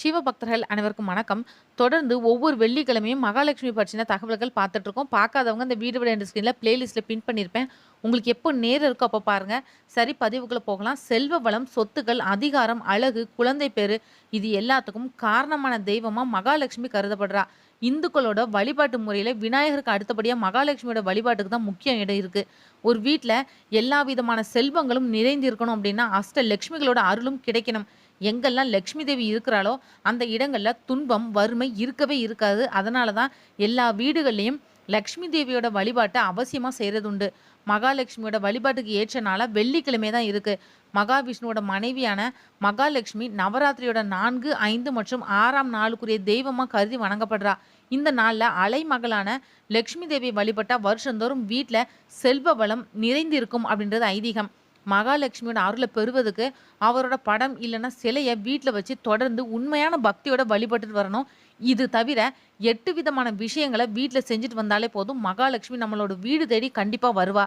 சிவபக்தர்கள் அனைவருக்கும் வணக்கம். தொடர்ந்து ஒவ்வொரு வெள்ளிக்கிழமையும் மகாலட்சுமி பற்றின தகவல்கள் பார்த்துட்டு இருக்கோம். பார்க்காதவங்க இந்த வீடு என்ற ஸ்க்ரீனில் பிளேலிஸ்ட்டில் பின் பண்ணியிருப்பேன் உங்களுக்கு எப்போ நேரம் இருக்கோ அப்போ பாருங்க. சரி பதிவுக்குள்ள போகலாம். செல்வ வளம் சொத்துக்கள் அதிகாரம் அழகு குழந்தை பேரு இது எல்லாத்துக்கும் காரணமான தெய்வமா மகாலட்சுமி கருதப்படுறா. இந்துக்களோட வழிபாட்டு முறையில் விநாயகருக்கு அடுத்தபடியாக மகாலட்சுமியோட வழிபாட்டுக்கு தான் முக்கிய இடம் இருக்குது ஒரு வீட்டில் எல்லா விதமான செல்வங்களும் நிறைந்திருக்கணும் அப்படின்னா அஷ்ட லட்சுமிகளோட அருளும் கிடைக்கணும். எங்கெல்லாம் லக்ஷ்மி தேவி இருக்கிறாளோ அந்த இடங்களில் துன்பம் வறுமை இருக்கவே இருக்காது. அதனால தான் எல்லா வீடுகள்லையும் லக்ஷ்மி தேவியோட வழிபாட்டை அவசியமாக செய்கிறது உண்டு. மகாலட்சுமியோட வழிபாட்டுக்கு ஏற்ற நாளாக வெள்ளிக்கிழமை தான் இருக்குது மகாவிஷ்ணுவோட மனைவியான மகாலட்சுமி நவராத்திரியோட நான்கு ஐந்து மற்றும் ஆறாம் நாளுக்குரிய தெய்வமாக கருதி வணங்கப்படுறா. இந்த நாளில் அலைமகளான லக்ஷ்மி தேவி வழிபட்டா வருஷந்தோறும் வீட்டில் செல்வ வளம் நிறைந்திருக்கும் அப்படின்றது ஐதீகம். மகாலட்சுமியோட அருளை பெறுவதுக்கு அவரோட படம் இல்லைன்னா சிலையை வீட்டில் வச்சு தொடர்ந்து உண்மையான பக்தியோட வழிபட்டுட்டு வரணும். இது தவிர எட்டு விதமான விஷயங்களை வீட்டில் செஞ்சுட்டு வந்தாலே போதும். மகாலட்சுமி நம்மளோட வீடு தேடி கண்டிப்பாக வருவா.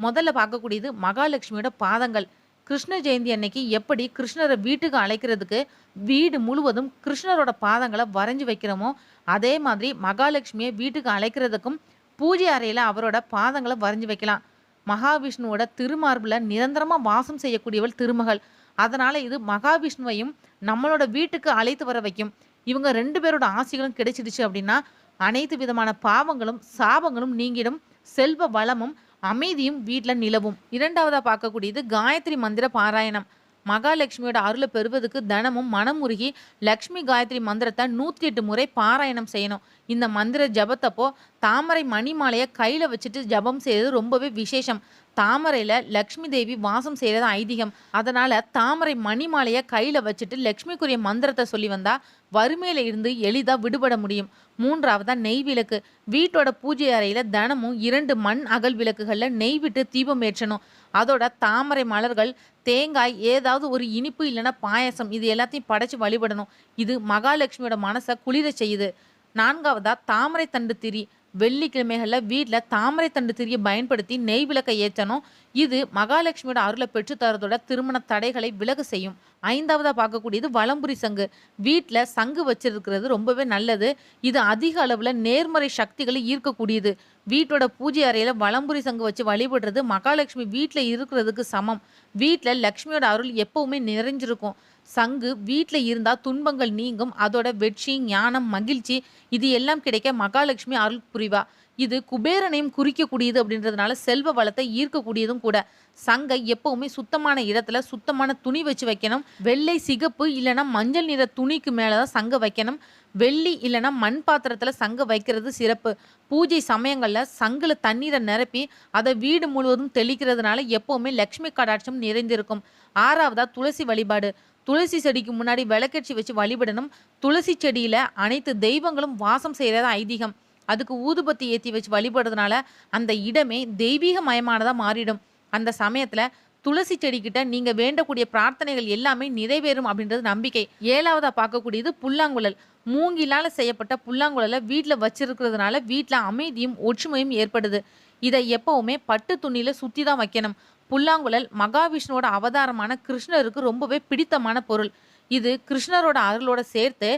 முதல்ல பார்க்கக்கூடியது மகாலட்சுமியோட பாதங்கள். கிருஷ்ண ஜெயந்தி அன்னைக்கு எப்படி கிருஷ்ணரை வீட்டுக்கு அழைக்கிறதுக்கு வீடு முழுவதும் கிருஷ்ணரோட பாதங்களை வரைஞ்சி வைக்கிறோமோ அதே மாதிரி மகாலட்சுமியை வீட்டுக்கு அழைக்கிறதுக்கும் பூஜை அறையில் அவரோட பாதங்களை வரைஞ்சி வைக்கலாம். மகாவிஷ்ணுவோட திருமார்பில் நிரந்தரமாக வாசம் செய்யக்கூடியவள் திருமகள். அதனால் இது மகாவிஷ்ணுவையும் நம்மளோட வீட்டுக்கு அழைத்து வர வைக்கும். இவங்க ரெண்டு பேரோட ஆசைகளும் கிடைச்சிடுச்சு அப்படின்னா அனைத்து விதமான பாவங்களும் சாபங்களும் நீங்கிடும். செல்வ வளமும் அமைதியும் வீட்டில் நிலவும். இரண்டாவதாக பார்க்கக்கூடியது காயத்ரி மந்திர பாராயணம். மகாலட்சுமியோட அருளை பெறுவதற்கு தனமும் மனம் உருகி லக்ஷ்மி காயத்ரி மந்திரத்தை நூற்றி எட்டு முறை பாராயணம் செய்யணும். இந்த மந்திர ஜபத்தப்போ தாமரை மணி மாலையை கையில் வச்சுட்டு ஜபம் செய்யறது ரொம்பவே விசேஷம். தாமரையில் லக்ஷ்மி தேவி வாசம் செய்கிறது ஐதீகம். அதனால் தாமரை மணி மாலையை கையில் வச்சுட்டு லக்ஷ்மிக்குரிய மந்திரத்தை சொல்லி வந்தால் வறுமையில் இருந்து எளிதாக விடுபட முடியும். மூன்றாவதாக நெய் விளக்கு. வீட்டோட பூஜை அறையில் தினமும் இரண்டு மண் அகல் விளக்குகளில் நெய் விட்டு தீபம் ஏற்றணும். அதோட தாமரை மலர்கள் தேங்காய் ஏதாவது ஒரு இனிப்பு இல்லைன்னா பாயசம் இது எல்லாத்தையும் படைச்சு வழிபடணும். இது மகாலட்சுமியோட மனசை குளிர செய்யுது. நான்காவதாக தாமரை தண்டு திரி. வெள்ளிக்கிழமைகளில் வீட்டில் தாமரை தண்டு திரியை பயன்படுத்தி நெய் விளக்கை ஏற்றணும். இது மகாலட்சுமியோட அருளை பெற்றுத்தரதோட திருமண தடைகளை விலகு செய்யும். ஐந்தாவதாக பார்க்கக்கூடியது வலம்புரி சங்கு. வீட்டில் சங்கு வச்சிருக்கிறது ரொம்பவே நல்லது. இது அதிக அளவில் நேர்மறை சக்திகளை ஈர்க்கக்கூடியது. வீட்டோட பூஜை அறையில் வலம்புரி சங்கு வச்சு வழிபடுறது மகாலட்சுமி வீட்டில் இருக்கிறதுக்கு சமம். வீட்டில் லக்ஷ்மியோட அருள் எப்பவுமே நிறைஞ்சிருக்கும். சங்கு வீட்டில் இருந்தால் துன்பங்கள் நீங்கும். அதோட வெற்றி ஞானம் மகிழ்ச்சி இது எல்லாம் கிடைக்க மகாலட்சுமி அருள் புரிவா. இது குபேரனையும் குறிக்கக்கூடியது அப்படின்றதுனால செல்வ வளத்தை ஈர்க்கக்கூடியதும் கூட. சங்கை எப்பவுமே சுத்தமான இடத்துல சுத்தமான துணி வச்சு வைக்கணும். வெள்ளை சிகப்பு இல்லைன்னா மஞ்சள் நிற துணிக்கு மேலே தான் சங்கை வைக்கணும். வெள்ளி இல்லைன்னா மண் பாத்திரத்தில் சங்கை வைக்கிறது சிறப்பு. பூஜை சமயங்களில் சங்கில் தண்ணீரை நிரப்பி அதை வீடு முழுவதும் தெளிக்கிறதுனால எப்பவுமே லக்ஷ்மி கடாட்சம் நிறைந்திருக்கும். ஆறாவதா துளசி வழிபாடு. துளசி செடிக்கு முன்னாடி விளக்கட்சி வச்சு வழிபடணும். துளசி செடியில் அனைத்து தெய்வங்களும் வாசம் செய்கிறதா ஐதீகம். அதுக்கு ஊதுபத்தி ஏற்றி வச்சு வழிபடுறதுனால அந்த இடமே தெய்வீக மயமானதாக மாறிடும். அந்த சமயத்தில் துளசி செடிக்கிட்ட நீங்கள் வேண்டக்கூடிய பிரார்த்தனைகள் எல்லாமே நிறைவேறும் அப்படின்றது நம்பிக்கை. ஏழாவதாக பார்க்கக்கூடியது புல்லாங்குழல். மூங்கிலால் செய்யப்பட்ட புல்லாங்குழலை வீட்டில் வச்சிருக்கிறதுனால வீட்டில் அமைதியும் ஒற்றுமையும் ஏற்படுது. இதை எப்பவுமே பட்டு துணியில் சுற்றி தான் வைக்கணும். புல்லாங்குழல் மகாவிஷ்ணுவோட அவதாரமான கிருஷ்ணருக்கு ரொம்பவே பிடித்தமான பொருள். இது கிருஷ்ணரோட அருளோட சேர்த்து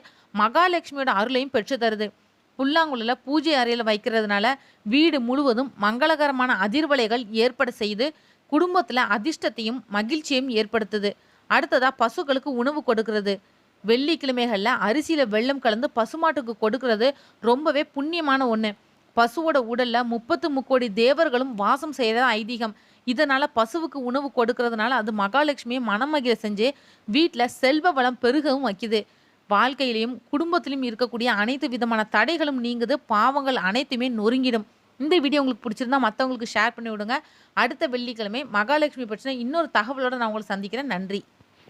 மகாலட்சுமியோட அருளையும் பெற்று தருது புல்லாங்குழல பூஜை அறையில் வைக்கிறதுனால வீடு முழுவதும் மங்களகரமான அதிர்வலைகள் ஏற்பட செய்து குடும்பத்தில் அதிர்ஷ்டத்தையும் மகிழ்ச்சியையும் ஏற்படுத்துது. அடுத்ததா பசுக்களுக்கு உணவு கொடுக்கிறது. வெள்ளிக்கிழமைகளில் அரிசியில் வெள்ளம் கலந்து பசுமாட்டுக்கு கொடுக்கறது ரொம்பவே புண்ணியமான ஒன்று பசுவோட உடலில் முப்பத்து முக்கோடி தேவர்களும் வாசம் செய்கிறதா ஐதீகம். இதனால் பசுவுக்கு உணவு கொடுக்கறதுனால அது மகாலட்சுமியை மனமகிழ செஞ்சு வீட்டில் செல்வ வளம் பெருகவும் வைக்குது. வாழ்க்கையிலையும் குடும்பத்திலையும் இருக்கக்கூடிய அனைத்து விதமான தடைகளும் நீங்குது. பாவங்கள் அனைத்துமே நொறுங்கிடும். இந்த வீடியோ உங்களுக்கு பிடிச்சிருந்தா மற்றவங்களுக்கு ஷேர் பண்ணி விடுங்க. அடுத்த வெள்ளிக்கிழமை மகாலட்சுமி பிரச்சனை இன்னொரு தகவலோட நான் உங்களை சந்திக்கிறேன். நன்றி.